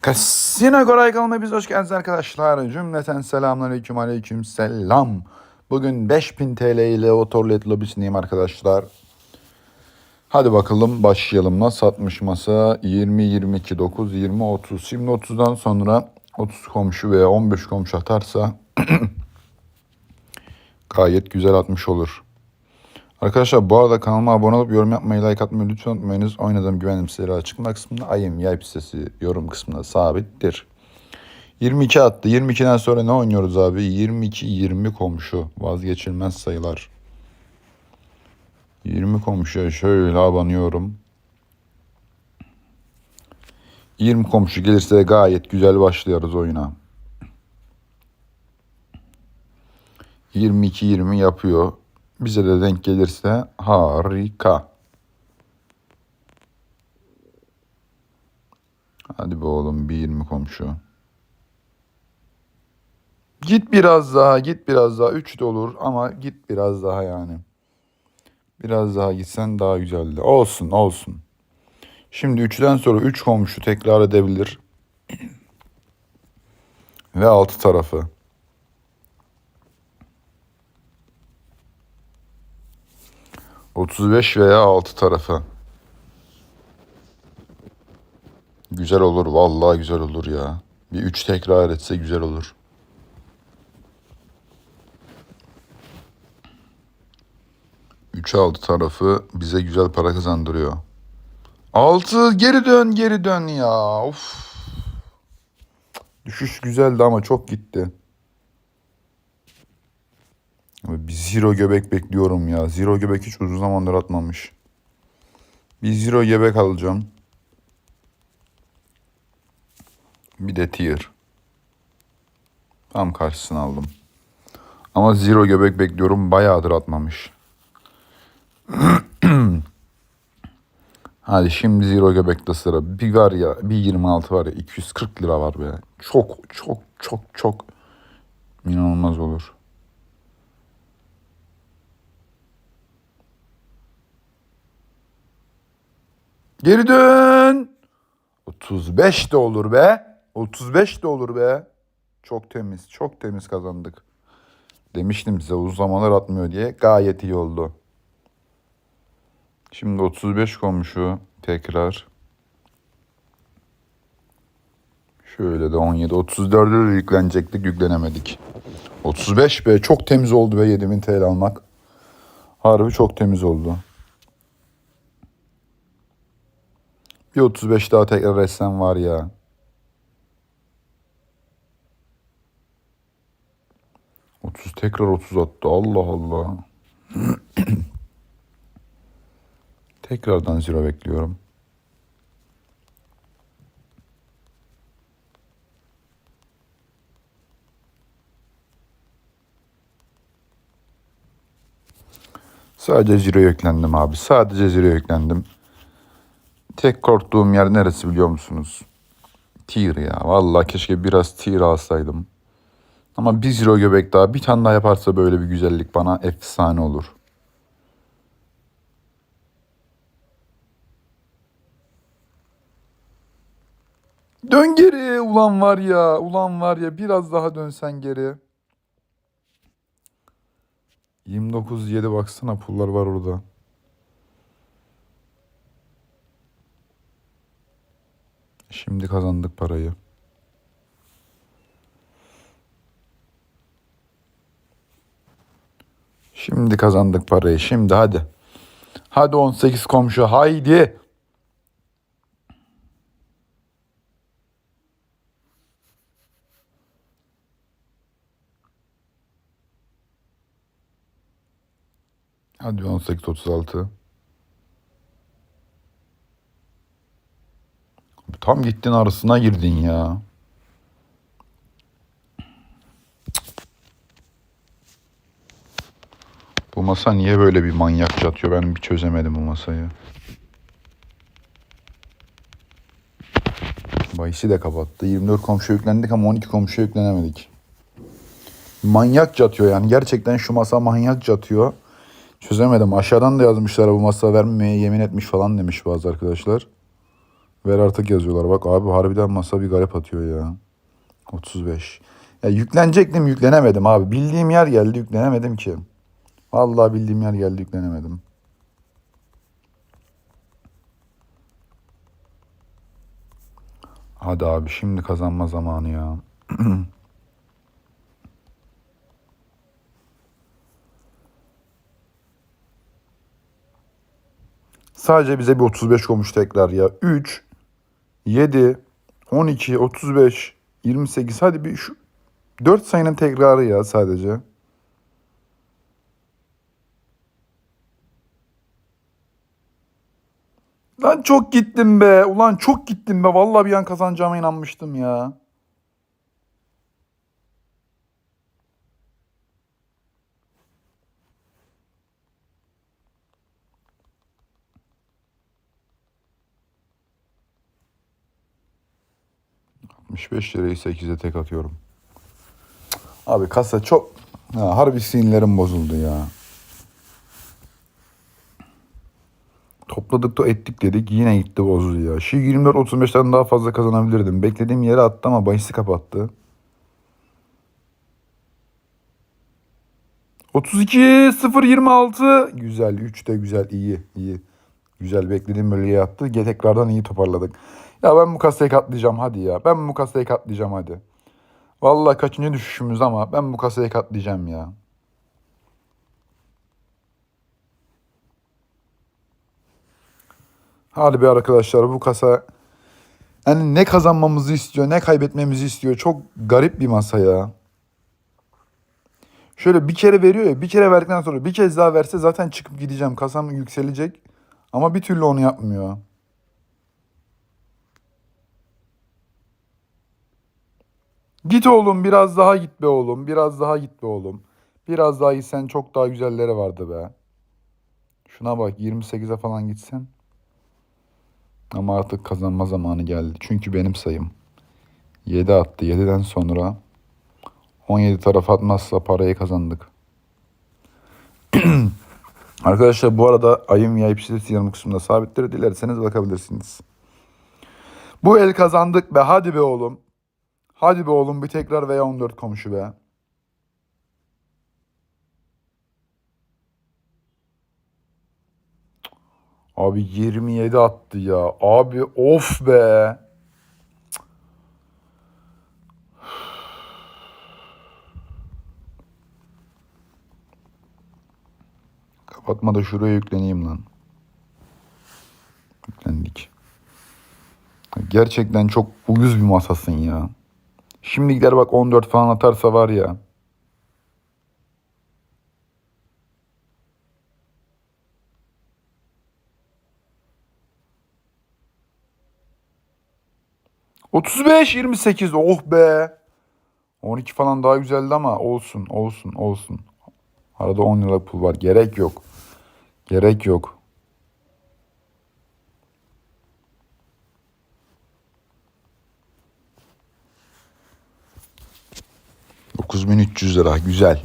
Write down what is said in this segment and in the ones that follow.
Kasino Koray kalma biz hoş geldiniz arkadaşlar. Cümleten selamünaleyküm aleyküm selam. Bugün 5000 TL ile Otorlet lobisindeyim arkadaşlar. Hadi bakalım başlayalım. Nasıl atmış masa? 20, 22, 9, 20, 30. Şimdi 30'dan sonra 30 komşu veya 15 komşu atarsa gayet güzel atmış olur. Arkadaşlar bu arada kanalıma abone olup yorum yapmayı, like atmayı lütfen unutmayınız. Oynadığım güvenlim siteleri açıklama kısmında ayım yay sitesi yorum kısmında sabittir. 22 attı. 22'den sonra ne oynuyoruz abi? 22-20 komşu. Vazgeçilmez sayılar. 20 komşuya şöyle abanıyorum. 20 komşu gelirse gayet güzel başlıyoruz oyuna. 22-20 yapıyor. Bize de denk gelirse harika. Hadi be oğlum bir 20 komşu. Git biraz daha, git biraz daha. 3 de olur ama git biraz daha yani. Biraz daha gitsen daha güzeldi. Olsun, olsun. Şimdi 3'den sonra 3 komşu tekrar edebilir. Ve altı tarafı. Otuz beş veya altı tarafı. Güzel olur. Vallahi güzel olur ya. Bir üç tekrar etse güzel olur. Üç altı tarafı bize güzel para kazandırıyor. Altı geri dön geri dön ya. Of. Düşüş güzeldi ama çok gitti. Bir zero göbek bekliyorum ya. Zero göbek hiç uzun zamandır atmamış. Bir zero göbek alacağım. Bir de tier. Tam karşısına aldım. Ama zero göbek bekliyorum. Bayağıdır atmamış. Hadi şimdi zero göbekte sıra. Bir var ya bir 26 var ya 240 lira var be. Çok çok çok çok inanılmaz olur. Geri dön. 35 de olur be. 35 de olur be. Çok temiz, çok temiz kazandık. Demiştim size uzun zamanlar atmıyor diye. Gayet iyi oldu. Şimdi 35 komşu tekrar. Şöyle de 17. 34'e de yüklenecektik yüklenemedik. 35 be çok temiz oldu be 7000 TL almak. Harbi çok temiz oldu. Bir 35 daha tekrar etsem var ya. Otuz tekrar 30 attı. Allah Allah. Tekrardan zero bekliyorum. Sadece zero yüklendim abi. Sadece zero yüklendim. Tek korktuğum yer neresi biliyor musunuz? Tier ya. Vallahi keşke biraz tier alsaydım. Ama bir zero göbek daha bir tane daha yaparsa böyle bir güzellik bana efsane olur. Dön geri ulan var ya ulan var ya biraz daha dönsen geri. 29 7 baksana pullar var orada. Şimdi kazandık parayı. Şimdi kazandık parayı. Şimdi hadi. Hadi 18 komşu haydi. Hadi 18 36. Tam gittin arasına girdin ya. Bu masa niye böyle bir manyakça atıyor? Ben bir çözemedim bu masayı. Bayisi de kapattı. 24 komşu yüklendik ama 12 komşu yüklenemedik. Manyakça atıyor yani. Gerçekten şu masa manyakça atıyor. Çözemedim. Aşağıdan da yazmışlar bu masa vermemeye yemin etmiş falan demiş bazı arkadaşlar. Ver artık yazıyorlar. Bak abi harbiden masa bir garip atıyor ya. 35. Ya yüklenecektim yüklenemedim abi. Bildiğim yer geldi yüklenemedim ki. Vallahi bildiğim yer geldi yüklenemedim. Hadi abi şimdi kazanma zamanı ya. Sadece bize bir 35 koymuş tekrar ya. 3, 7, 12, 35, 28. Hadi bir şu 4 sayının tekrarı ya sadece. Lan çok gittim be. Ulan çok gittim be. Vallahi bir an kazanacağıma inanmıştım ya. ...65 lirayı 8'e tek atıyorum. Abi kasa çok... Ha, harbi sinirlerim bozuldu ya. Topladık da ettik dedik yine gitti bozdu ya. Şu 24-35'ten daha fazla kazanabilirdim. Beklediğim yere attı ama bahisi kapattı. 32 0 26 güzel 3 de güzel iyi iyi. Güzel beklediğim bölgeye attı. Tekrardan iyi toparladık. Ya ben bu kasayı katlayacağım hadi ya. Ben bu kasayı katlayacağım hadi. Vallahi kaçıncı düşüşümüz ama ben bu kasayı katlayacağım ya. Hadi be arkadaşlar bu kasa yani ne kazanmamızı istiyor ne kaybetmemizi istiyor. Çok garip bir masa ya. Şöyle bir kere veriyor ya bir kere verdikten sonra bir kez daha verse zaten çıkıp gideceğim. Kasam yükselecek ama bir türlü onu yapmıyor. Git oğlum biraz daha git be oğlum. Biraz daha git be oğlum. Biraz daha gitsen çok daha güzelleri vardı be. Şuna bak 28'e falan gitsen. Ama artık kazanma zamanı geldi. Çünkü benim sayım. 7 attı. 7'den sonra 17 taraf atmazsa parayı kazandık. Arkadaşlar bu arada ayın VIP sitesi yanım kısmında sabittir. Dilerseniz bakabilirsiniz. Bu el kazandık be. Hadi be oğlum. Hadi be oğlum bir tekrar veya 14 komşu be. Abi 27 attı ya. Abi of be. Kapatma da şuraya yükleneyim lan. Yüklendik. Gerçekten çok uyuz bir masasın ya. Şimdi gider bak 14 falan atarsa var ya. ...35, 28. Oh be. 12 falan daha güzeldi ama olsun, olsun, olsun. Arada 10 liralık pul var. Gerek yok. Gerek yok. ...9300 lira. Güzel.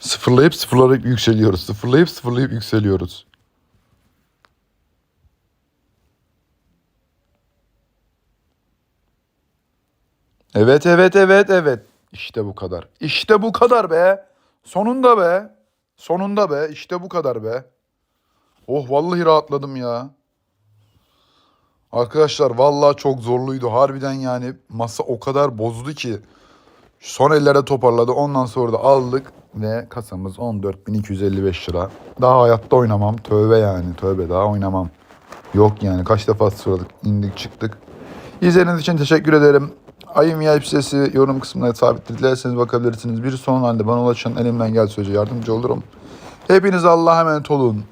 Sıfırlayıp sıfırlayıp yükseliyoruz. Sıfırlayıp sıfırlayıp yükseliyoruz. Evet evet evet evet. İşte bu kadar. İşte bu kadar be. Sonunda be. Sonunda be. İşte bu kadar be. Oh vallahi rahatladım ya. Arkadaşlar vallahi çok zorluydu. Harbiden yani masa o kadar bozdu ki. Son ellere toparladı. Ondan sonra da aldık ve kasamız 14.255 lira. Daha hayatta oynamam. Tövbe yani. Tövbe daha oynamam. Yok yani kaç defa sıradık. indik çıktık. İzlediğiniz için teşekkür ederim. Ayın VIP sitesi yorum kısmına sabittir. Bakabilirsiniz. Bir son halde bana ulaşan elimden gel sürece yardımcı olurum. Hepiniz Allah'a emanet olun.